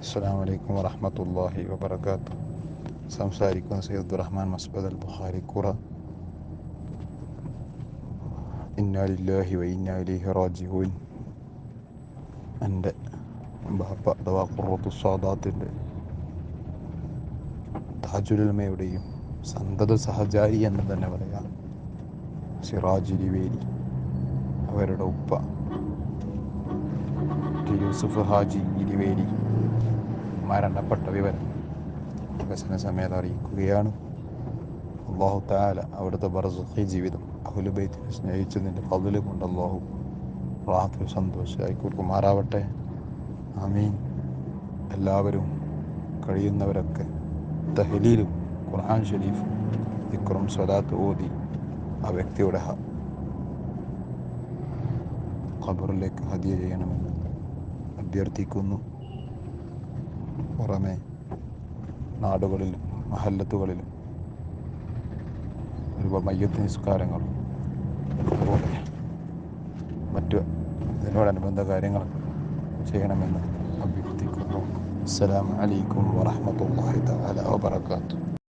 അസ്സാം വലൈക്കും വറഹമത്തല്ലാഹി വബർക്കാത്തു സംസാരിക്കുന്ന സയ്യിദ് റഹ്മാൻ മസ്ബദ് അൽ ബുഖാരി ഖുറ ഇന്നാലില്ലാഹി വ ഇന്നാ ഇലൈഹി റാജിഊൻ എന്റെ ബാപ്പ അഥവാ ഖുറത്തു സാദാത്തിന്റെ താജുലമയുടെയും സന്തത സഹചാരി എന്ന് തന്നെ പറയാം. സിറാജ് ഇരിവേലി അവരുടെ ഉപ്പ യൂസുഫ് ഹാജി ഇരിവേലി മരണപ്പെട്ട വിവരം. വികസന സമയത്ത് അറിയിക്കുകയാണ്. അള്ളാഹു താല അവിടുത്തെ ബർസുഖി ജീവിതം അഹുലുബൈത്തിനെ സ്നേഹിച്ചതിന്റെ പതിൽ കൊണ്ട് അള്ളാഹു. റാഹത്തിൽ സന്തോഷമായി കുർക്കുമാറാവട്ടെ ആമീൻ. എല്ലാവരും കഴിയുന്നവരൊക്കെ തഹലീലും ഖുർആൻ ഷെരീഫും ഇക്രം സ്വലാത്ത് ഓതി ആ വ്യക്തിയുടെ ഖബറിലേക്ക് ഹദിയ ചെയ്യണമെന്ന് അഭ്യർത്ഥിക്കുന്നു. പുറമെ നാടുകളിലും മഹല്ലത്തുകളിലും ഒരുപാട് മയ്യത്ത് നിസ്കാരങ്ങൾ അതുപോലെ മറ്റു ഇതിനോടനുബന്ധ കാര്യങ്ങൾ ചെയ്യണമെന്ന് അഭ്യർത്ഥിക്കുന്നു. അസ്സലാമു അലൈക്കും വറഹ്മത്തുള്ളാഹി തആല വബറകാതുഹു.